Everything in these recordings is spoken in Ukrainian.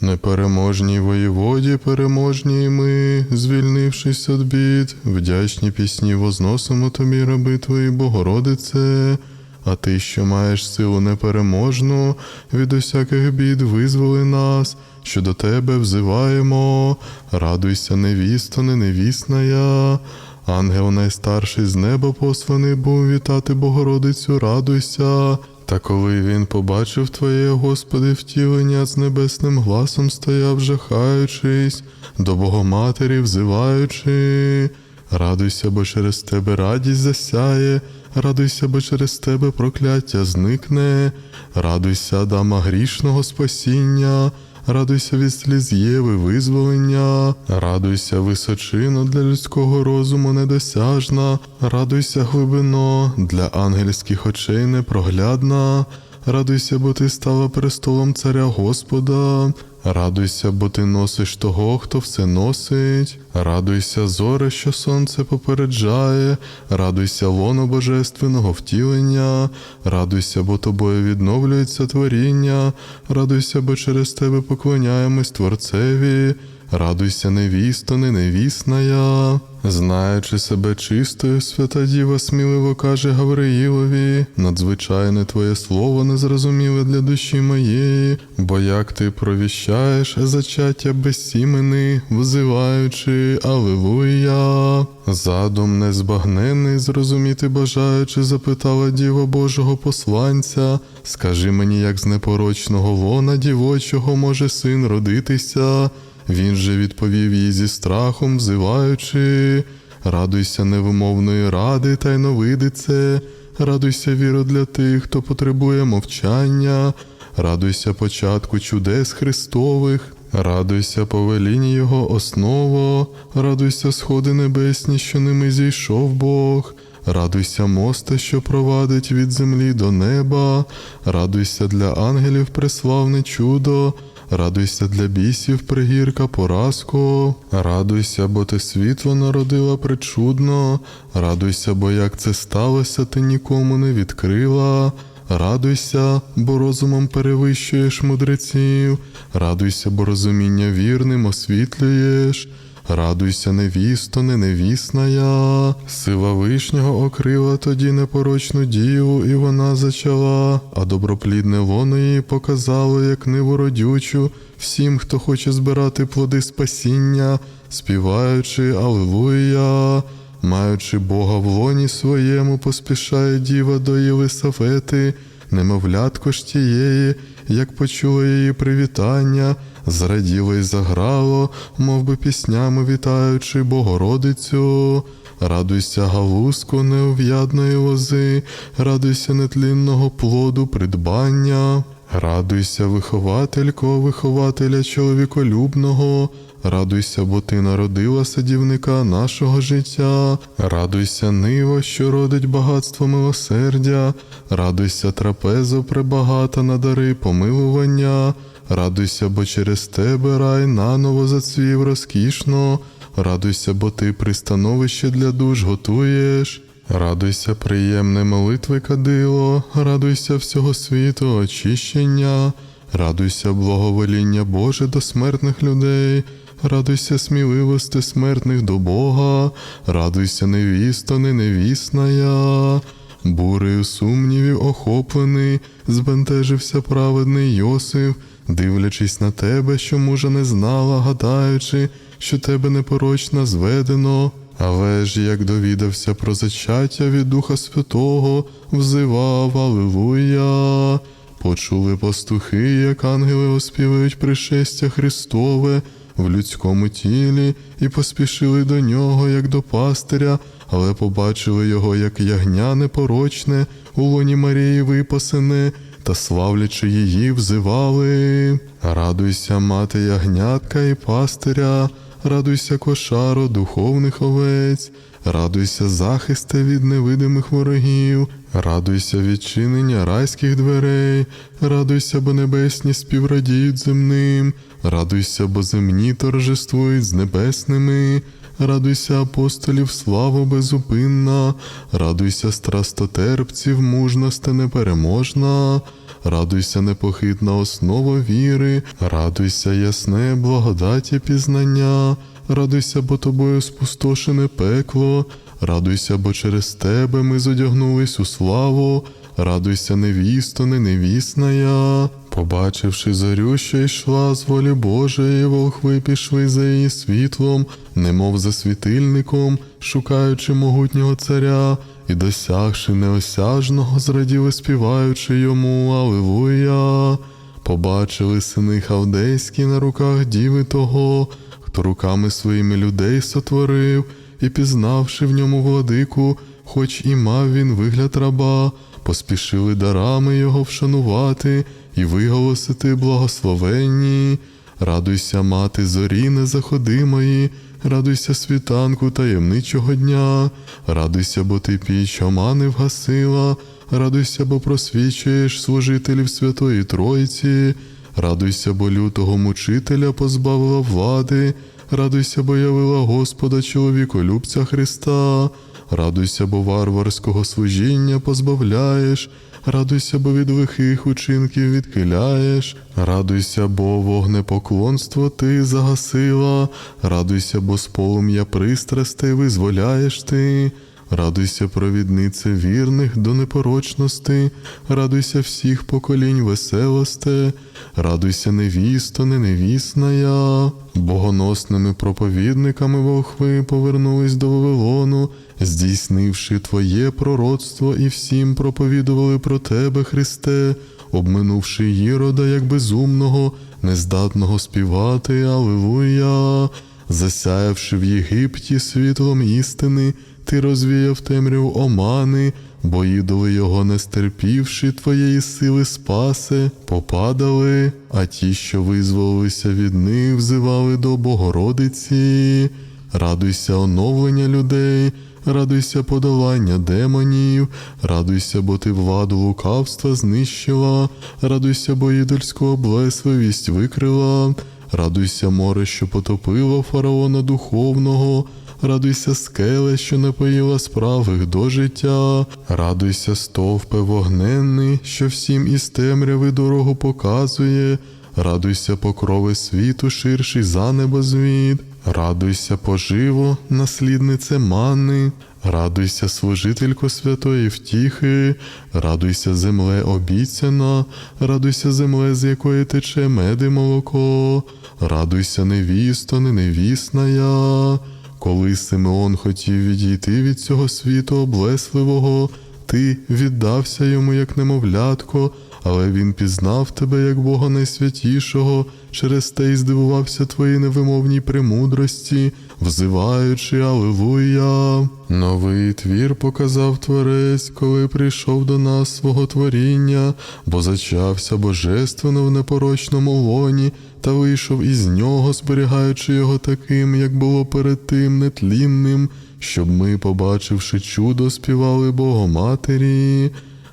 Непереможній воєводі, переможні ми, звільнившись від бід, вдячні пісні возносимо тобі, раби твої, Богородице, а ти, що маєш силу непереможну, від усяких бід визволи нас, що до тебе взиваємо, радуйся, невісто, не невісна я. Ангел найстарший з неба посланий був вітати Богородицю, радуйся. Та коли він побачив Твоє, Господи, втілення з небесним гласом стояв, жахаючись, до Богоматері взиваючи. Радуйся, бо через тебе радість засяє, радуйся, бо через тебе прокляття зникне, радуйся, дама грішного спасіння, радуйся від сліз Єви визволення, радуйся височино для людського розуму недосяжна, радуйся глибино для ангельських очей непроглядна. Радуйся, бо ти стала престолом царя Господа. Радуйся, бо ти носиш того, хто все носить. Радуйся, зоре, що сонце попереджає. Радуйся, лоно божественного втілення. Радуйся, бо тобою відновлюється творіння. Радуйся, бо через тебе поклоняємось Творцеві. Радуйся, невісто, не невісна я. Знаючи себе чистою, свята діва сміливо каже Гавриїлові, надзвичайне твоє слово незрозуміле для душі моєї, бо як ти провіщаєш зачаття безсімени, взиваючи Алилуя. Задум незбагненний, зрозуміти бажаючи, запитала Діва Божого посланця, скажи мені, як з непорочного лона дівочого може син родитися. Він же відповів їй зі страхом, взиваючи, радуйся невимовної ради, тайновидице, радуйся віру для тих, хто потребує мовчання, радуйся початку чудес Христових, радуйся повелінні Його осново, радуйся сходи небесні, що ними зійшов Бог. Радуйся, мосте, що провадить від землі до неба, радуйся для ангелів преславне чудо, радуйся для бісів пригірка поразку, радуйся, бо ти світло народила причудно, радуйся, бо як це сталося, ти нікому не відкрила. Радуйся, бо розумом перевищуєш мудреців, радуйся, бо розуміння вірним освітлюєш. Радуйся, невісто, не невісна я. Сила вишнього окрила тоді непорочну діву, і вона зачала, а доброплідне лоно її показало, як ниву родючу, всім, хто хоче збирати плоди спасіння, співаючи Аллилуйя. Маючи Бога в лоні своєму, поспішає діва до Єлисавети, немовлятко ж тієї, як почула її привітання, зраділо й заграло, мов би піснями вітаючи Богородицю. Радуйся, галузку неув'ядної лози, радуйся нетлінного плоду придбання, радуйся, вихователько, вихователя чоловіколюбного, радуйся, бо ти народила садівника нашого життя, радуйся, нива, що родить багатство милосердя, радуйся, трапезо пребагата на дари помилування, радуйся, бо через тебе рай наново зацвів розкішно, радуйся, бо ти пристановище для душ готуєш. Радуйся, приємне молитви кадило, радуйся всього світу очищення, радуйся благовоління Боже до смертних людей, радуйся сміливости смертних до Бога, радуйся невісто, не невісна я. Бурею сумнівів охоплений, збентежився праведний Йосиф, дивлячись на тебе, що мужа не знала, гадаючи, що тебе непорочно зведено. Але ж як довідався про зачаття від Духа Святого, взивав Алилуя. Почули пастухи, як ангели оспівують пришестя Христове в людському тілі, і поспішили до нього, як до пастиря, але побачили його, як ягня непорочне, у лоні Марії випасене, та славлячи її, взивали. Радуйся, мати ягнятка і пастиря, радуйся, кошаро духовних овець, радуйся, захисте від невидимих ворогів, радуйся відчинення райських дверей, радуйся, бо небесні співрадіють земним, радуйся, бо земні торжествують з небесними. Радуйся, апостолів, слава безупинна, радуйся, страстотерпців, мужності непереможна, радуйся непохитна основа віри, радуйся ясне благодаті пізнання, радуйся, бо тобою спустошене пекло, радуйся, бо через тебе ми зодягнулись у славу, радуйся, невісто, не невісна я. Побачивши зорю, що йшла з волі Божої, волхви пішли за її світлом, немов за світильником, шукаючи могутнього царя, і досягши неосяжного, зраділи співаючи йому Алилуя. Побачили сини халдейські на руках діви того, хто руками своїми людей сотворив, і пізнавши в ньому владику, хоч і мав він вигляд раба, поспішили дарами його вшанувати і виголосити благословенні. Радуйся, мати зорі незаходимої, радуйся світанку таємничого дня, радуйся, бо ти піч омани вгасила, радуйся, бо просвічуєш служителів Святої Тройці, радуйся, бо лютого мучителя позбавила влади, радуйся, бо явила Господа чоловіколюбця Христа, радуйся, бо варварського служіння позбавляєш. Радуйся, бо від лихих учинків відхиляєш, радуйся, бо вогнепоклонство ти загасила, радуйся, бо з полум'я пристрастей визволяєш ти, радуйся, провіднице вірних до непорочності, радуйся всіх поколінь веселосте, радуйся, невісто, не невісна я. Богоносними проповідниками волхви повернулись до Вавилону, здійснивши твоє пророцтво, і всім проповідували про тебе, Христе, обминувши Єрода як безумного, нездатного співати, Алилуя, засяявши в Єгипті світлом істини, ти розвіяв темряву омани, бо ідоли його не стерпівши твоєї сили спаси, попадали, а ті, що визволилися від них, взивали до Богородиці. Радуйся оновлення людей, радуйся подолання демонів, радуйся, бо ти владу лукавства знищила, радуйся, бо ідольську облесливість викрила, радуйся, море, що потопило фараона духовного. Радуйся, скеле, що напоїла справих до життя, радуйся, стовпе вогненний, що всім із темряви дорогу показує, радуйся, покрови світу, ширший за небозвід, радуйся, поживо, насліднице мани, радуйся, служителько святої втіхи, радуйся, земле обіцяна, радуйся, земле, з якої тече мед і молоко, радуйся, невісто, не невісна я. Коли Симеон хотів відійти від цього світу облесливого, ти віддався йому як немовлятко, але він пізнав тебе як Бога найсвятішого, через те й здивувався твоїй невимовній премудрості, взиваючи Алилуя. Новий твір показав Творець, коли прийшов до нас свого творіння, бо зачався божественно в непорочному лоні, та вийшов із нього, зберігаючи його таким, як було перед тим нетлінним, щоб ми, побачивши чудо, співали Богоматері.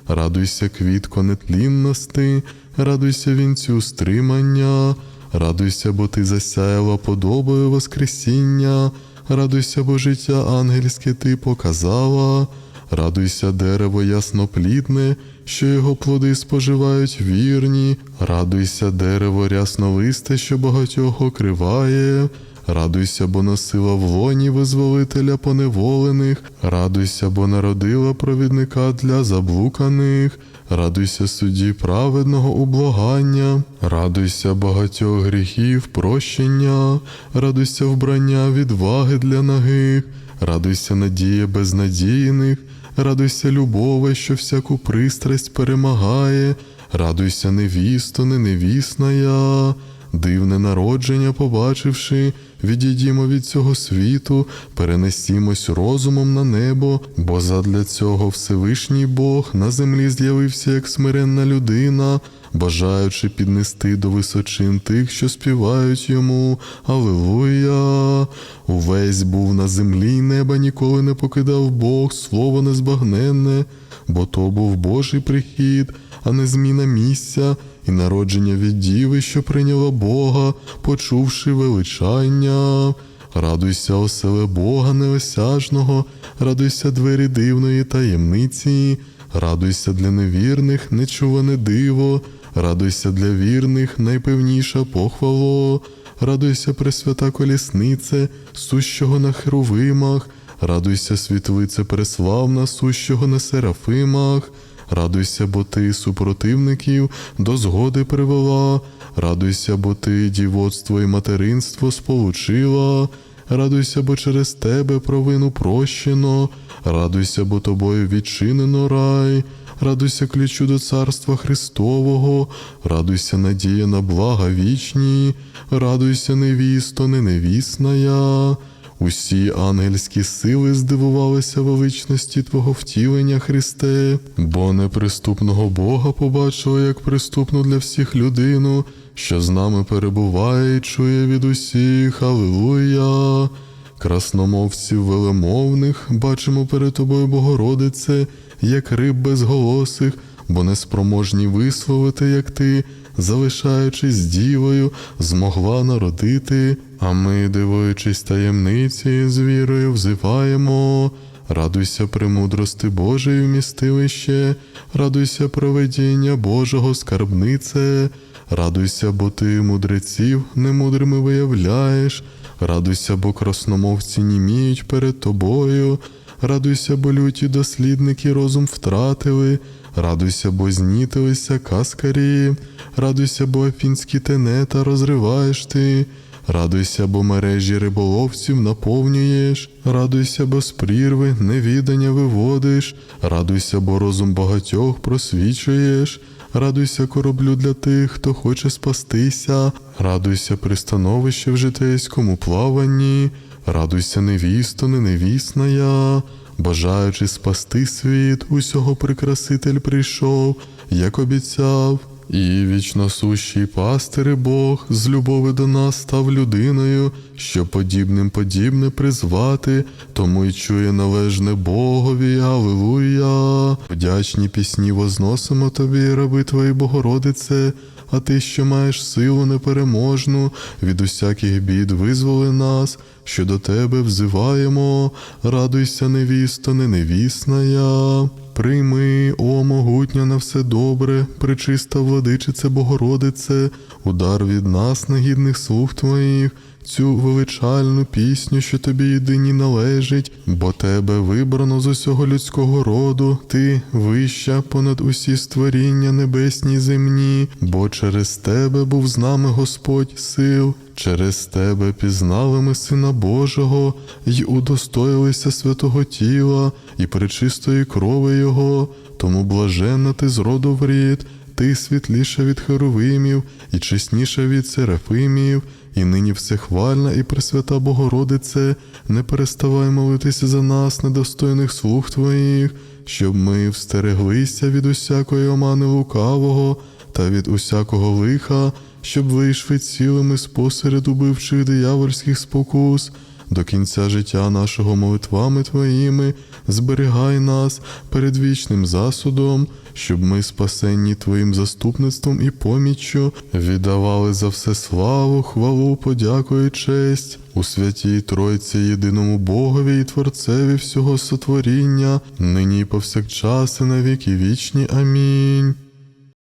Радуйся, квітко нетлінності, радуйся вінцю стримання, радуйся, бо ти засяяла подобою Воскресіння, радуйся, бо життя ангельське ти показала, радуйся, дерево ясноплідне, що його плоди споживають вірні, радуйся, дерево рясновисте, що багатьох окриває. Радуйся, бо носила в лоні визволителя поневолених, радуйся, бо народила провідника для заблуканих, радуйся судді праведного ублагання, радуйся багатьох гріхів, прощення, радуйся вбрання відваги для нагих, радуйся надія безнадійних, радуйся любове, що всяку пристрасть перемагає, радуйся невісто, не невісна я. Дивне народження, побачивши, відійдімо від цього світу, перенесімось розумом на небо, бо задля цього Всевишній Бог на землі з'явився як смиренна людина, бажаючи піднести до височин тих, що співають йому. Алилуя! Увесь був на землі, й неба ніколи не покидав Бог, слово незбагненне, бо то був Божий прихід, а не зміна місця і народження від діви, що прийняла Бога, почувши величання. Радуйся, оселе Бога неосяжного, радуйся двері дивної таємниці, радуйся для невірних, нечуване диво, радуйся для вірних, найпевніша похвало, радуйся, Пресвята коліснице, сущого на херувимах, радуйся, світлице преславна, сущого на серафимах. Радуйся, бо ти супротивників до згоди привела, радуйся, бо ти дівоцтво і материнство сполучила, радуйся, бо через тебе провину прощено, радуйся, бо тобою відчинено рай, радуйся ключу до царства Христового, радуйся, надія на блага вічні, радуйся, невісто, не невісна я. Усі ангельські сили здивувалися величності Твого втілення, Христе, бо неприступного Бога побачили як приступну для всіх людину, що з нами перебуває і чує від усіх. Аллилуйя! Красномовців велемовних бачимо перед тобою, Богородице, як риб безголосих, бо неспроможні висловити, як ти, залишаючись дівою, змогла народити, а ми, дивуючись таємниці, з вірою взиваємо. Радуйся премудрости Божої вмістилище, радуйся проведіння Божого скарбнице, радуйся, бо ти мудреців немудрими виявляєш, радуйся, бо красномовці німіють перед тобою, радуйся, бо люті дослідники розум втратили, радуйся, бо знітилися каскарі, радуйся, бо афінські тенета розриваєш ти. Радуйся, бо мережі риболовців наповнюєш, радуйся, бо з прірви невідання виводиш, радуйся, бо розум багатьох просвічуєш, радуйся кораблю для тих, хто хоче спастися, радуйся пристановище в житейському плаванні, радуйся невісто, не невісна я, бажаючи спасти світ, усього прикраситель прийшов, як обіцяв. І вічносущий пастири Бог з любови до нас став людиною, що подібним подібне призвати, тому й чує належне Богові, Аллилуйя. Вдячні пісні возносимо тобі, раби твої Богородице, а ти, що маєш силу непереможну, від усяких бід визволи нас, що до тебе взиваємо, радуйся, невісто, не невісна я. Прийми, о могутня на все добре, причиста владичице Богородице, удар від нас, негідних слуг твоїх, цю величальну пісню, що тобі єдині належить, бо тебе вибрано з усього людського роду, ти вища понад усі створіння небесні й земні, бо через тебе був з нами Господь сил. Через тебе пізнали ми Сина Божого, й удостоїлися святого тіла і пречистої крови Його, тому блаженна ти з роду в рід, ти світліша від херовимів і чесніша від серафимів, і нині всехвальна і пресвята Богородице, не переставай молитися за нас, недостойних слуг Твоїх, щоб ми встереглися від усякої омани лукавого та від усякого лиха, щоб вийшли цілими спосеред убивчих диявольських спокус. До кінця життя нашого молитвами Твоїми зберігай нас перед вічним засудом, щоб ми, спасенні Твоїм заступництвом і поміччю, віддавали за все славу, хвалу, подяку і честь у святій Тройці єдиному Богові і Творцеві всього сотворіння, нині і повсякчас і на віки вічні. Амінь.